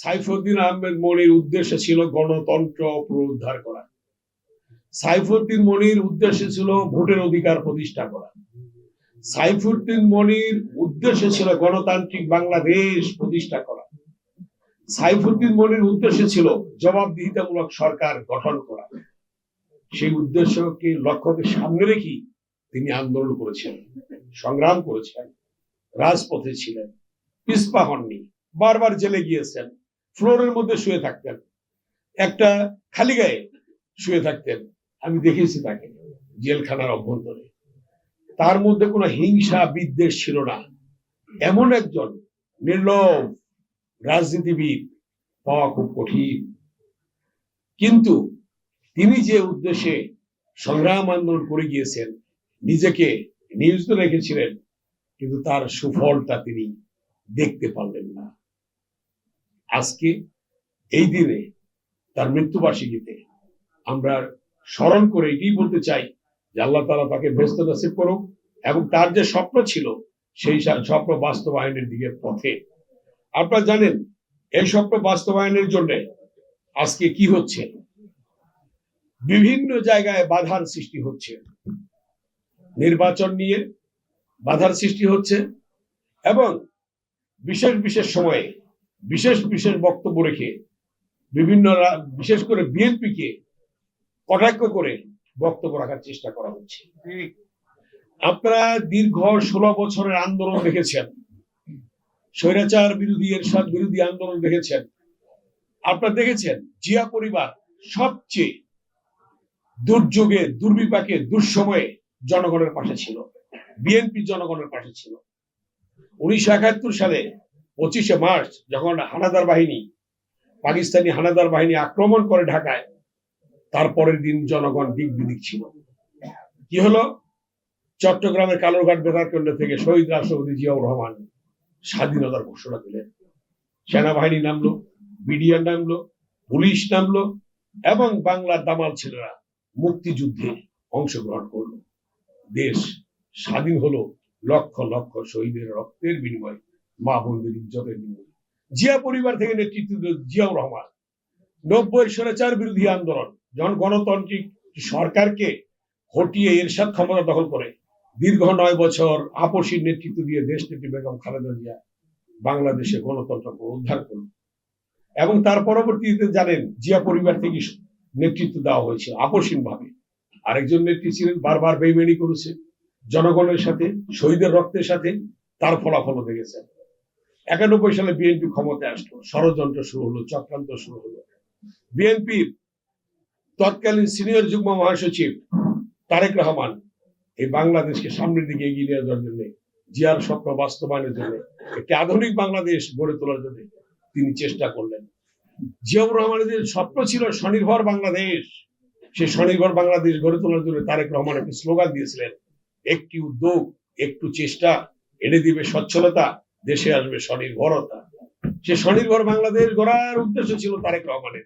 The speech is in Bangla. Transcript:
সাইফুদ্দিন আহমেদ মনির উদ্দেশ্য ছিল গণতন্ত্র পুনরুদ্ধার করা। সাইফুদ্দিন মনির উদ্দেশ্য ছিল ভোটের অধিকার প্রতিষ্ঠা করা। সাইফুদ্দিন মনির উদ্দেশ্য ছিল গণতান্ত্রিক বাংলাদেশ প্রতিষ্ঠা করা। সাইফুদ্দিন মনির উদ্দেশ্য ছিল জবাবদিহিতামূলক সরকার গঠন করা। সেই উদ্দেশ্যকে লক্ষ্যকে সামনে রেখেই তিনি আন্দোলন করেছেন, সংগ্রাম করেছেন, রাজপথে ছিলেন পিসপা হননি, বারবার জেলে গিয়েছেন। ফ্লোরের মধ্যে শুয়ে থাকতেন। একটা খালি গায়ে শুয়ে থাকতেন। আমি দেখেছি তাকে জেলখানার অভ্যন্তরে। তার মধ্যে কোনো হিংসা, বিদ্বেষ ছিল না। এমন একজন নির্লোভ রাজনীতিবিদ পাওয়া খুব কঠিন। কিন্তু তিনি যে উদ্দেশ্যে সংগ্রাম আন্দোলন করে গিয়েছেন, নিজেকে নিয়োজিত রেখেছিলেন, কিন্তু তার সুফলটা তিনি দেখতে পারলেন না। আজকে এই দিনে তার মৃত্যুবার্ষিকীতে আমরা স্মরণ করে এটাই বলতে চাই যে আল্লাহ তালা তাকে ব্যস্ত নসিব করুক এবং তার যে স্বপ্ন ছিল, সেই স্বপ্ন বাস্তবায়নের দিকে পথে। আপনারা জানেন, এই স্বপ্ন বাস্তবায়নের জন্য আজকে কি হচ্ছে? বিভিন্ন জায়গায় বাধার সৃষ্টি হচ্ছে। নির্বাচন নিয়ে বাধার সৃষ্টি হচ্ছে এবং বিশেষ বিশেষ সময়ে বিশেষ বিশেষ বক্তব্য রেখে বিভিন্ন বিশেষ করে বিএনপিকে কটাক্ষ করে বক্তব্য রাখার চেষ্টা করা হচ্ছে। আপনারা দীর্ঘ ষোলো বছরের আন্দোলন দেখেছেন। স্বৈরাচার বিরোধী, এরশাদ বিরোধী আন্দোলন দেখেছেন। আপনারা দেখেছেন জিয়া পরিবার সবচেয়ে দুর্যোগে, দুর্বিপাকে, দুঃসময়ে জনগণের পাশে ছিল। বিএনপি জনগণের পাশে ছিল। উনিশশো একাত্তর সালে পঁচিশে মার্চ যখন হানাদার বাহিনী, পাকিস্তানি হানাদার বাহিনী আক্রমণ করে ঢাকায়, তারপরের দিন জনগণ দিক বিদিক ছিল। কি হলো? চট্টগ্রামের কালোরঘাট বেতার কেন্দ্র থেকে শহীদ রাষ্ট্রপতি জিয়াউর রহমান স্বাধীনতার ঘোষণা দিলেন। সেনাবাহিনী নামলো, বিডিআর নামলো, পুলিশ নামলো, এবং বাংলার দামাল ছেলেরা মুক্তিযুদ্ধে অংশগ্রহণ করল। দেশ স্বাধীন হলো লক্ষ লক্ষ শহীদের রক্তের বিনিময়ে। মা বোনদের ইজ্জতের বিনিময়ে জিয়া পরিবার থেকে নেতৃত্ব দিল জিয়াউর রহমান। নব্বই স্বৈরাচার বিরোধী আন্দোলন, যখন গণতান্ত্রিক সরকারকে হটিয়ে এরশাদ ক্ষমতা দখল করে, দীর্ঘ নয় বছর আপসীর নেতৃত্ব দিয়ে দেশ নেত্রী বেগম খালেদা জিয়া বাংলাদেশে গণতন্ত্র উদ্ধার করল। এবং তার পরবর্তীতে জানেন, জিয়া পরিবার থেকে নেতৃত্ব দেওয়া হয়েছিল আপসীন ভাবে আরেকজন নেত্রী ছিলেন, বারবার বেইমানি করেছে। জনগণের সাথে, শহীদের রক্তের সাথে তার ফলাফল দেখেছেন। একানব্বই সালে বিএনপি ক্ষমতায় আসলো, ষড়যন্ত্র শুরু হলো, চক্রান্ত শুরু হলো। বিএনপির তৎকালীন সিনিয়র যুগ্ম মহাসচিব তারেক রহমান এই বাংলাদেশকে সামনের দিকে এগিয়ে নিয়ে যাওয়ার জন্য, জিয়ার স্বপ্ন বাস্তবায়নের জন্য, একটি আধুনিক বাংলাদেশ গড়ে তোলার জন্য তিনি চেষ্টা করলেন। জিয়াউর রহমানের যে স্বপ্ন ছিল স্বনির্ভর বাংলাদেশ, সেই স্বনির্ভর বাংলাদেশ গড়ে তোলার জন্য তারেক রহমান একটি স্লোগান দিয়েছিলেন, একটি উদ্যোগ, একটু চেষ্টা, এনে দিবে সচ্ছলতা দেশে আসবে স্বনির্ভরতা। সে স্বনির্ভর বাংলাদেশ গড়ার উদ্দেশ্য ছিল তারেক রহমানের।